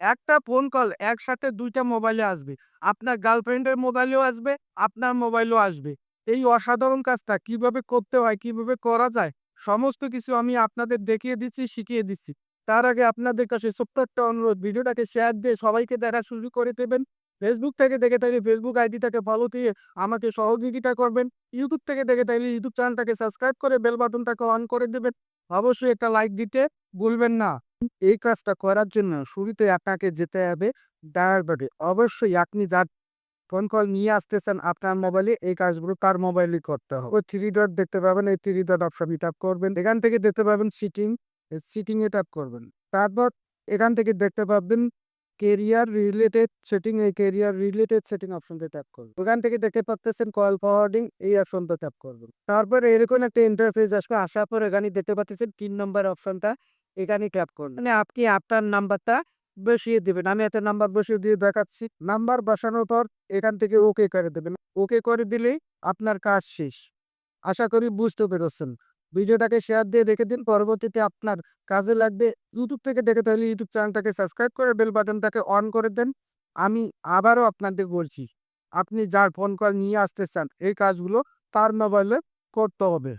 একটা phone call একসাথে দুইটা মোবাইলে আসবে। আপনার গার্লফ্রেন্ডের মোবাইলেও আসবে, আপনার মোবাইলেও আসবে। এই অসাধারণ কাজটা কীভাবে করতে হয়, কীভাবে করা যায়, সমস্ত কিছু আমি আপনাদের দেখিয়ে দিচ্ছি, শিখিয়ে দিচ্ছি। তার আগে আপনাদের কাছে ছোট্ট একটা অনুরোধ, ভিডিওটাকে শেয়ার দিয়ে সবাইকে দেখা শুরু করে দেবেন। ফেসবুক থেকে দেখে থাকলে ফেসবুক আইডিটাকে ফলো দিয়ে আমাকে সহযোগিতা করবেন। ইউটিউব থেকে দেখে থাকলে ইউটিউব চ্যানেলটাকে সাবস্ক্রাইব করে বেল বাটনটাকে অন করে দেবেন। অবশ্যই একটা লাইক দিতে ভুলবেন না। এই কাজটা করার জন্য শুরুতে আপনাকে যেতে হবে। ডায়ালবারে অবশ্যই আপনি যার ফোন কল নিয়ে আসতেছেন আপনার মোবাইলে এই কাজগুলো তার মোবাইলে করতে হবে। ওই থ্রি ডট দেখতে পাবেন, এই থ্রি ডট অপশনে ট্যাপ করবেন। এখান থেকে দেখতে পাবেন সিটিং সিটিং এ ট্যাপ করবেন। তারপর এখান থেকে দেখতে পাবেন কেরিয়ার রিলেটেড সেটিং এই কেরিয়ার রিলেটেড সেটিং অপশনটা ট্যাপ করবেন। ওখান থেকে দেখতে পাচ্ছেন কল ফরওয়ার্ডিং এই অপশনটা ট্যাপ করবেন। তারপর এরকম একটা ইন্টারফেস আসবে, আসার পর এখানে দেখতে পাচ্ছেন তিন নম্বর অপশনটা এখানে ট্যাপ করবেন মানে আপনি আপনার নাম্বারটা বসিয়ে দিবেন। আমি একটা নাম্বার বসিয়ে দিয়ে দেখাচ্ছি। নাম্বার বসানোর পর এখান থেকে ওকে করে দেবেন। ওকে করে দিলেই আপনার কাজ শেষ। আশা করি বুঝতে পেরেছেন। ভিডিওটাকে শেয়ার দিয়ে দেখে দিন। পরবর্তীতে আপনার কাজে লাগবে ইউটিউব থেকে দেখে তাহলে ইউটিউব চ্যানেলটাকে সাবস্ক্রাইব করে বেল বাটনটাকে অন করে দেন। আমি আবারও আপনাদের বলছি, আপনি যার ফোন কল নিয়ে আসতে চান, এই কাজগুলো তার মোবাইলে করতে হবে।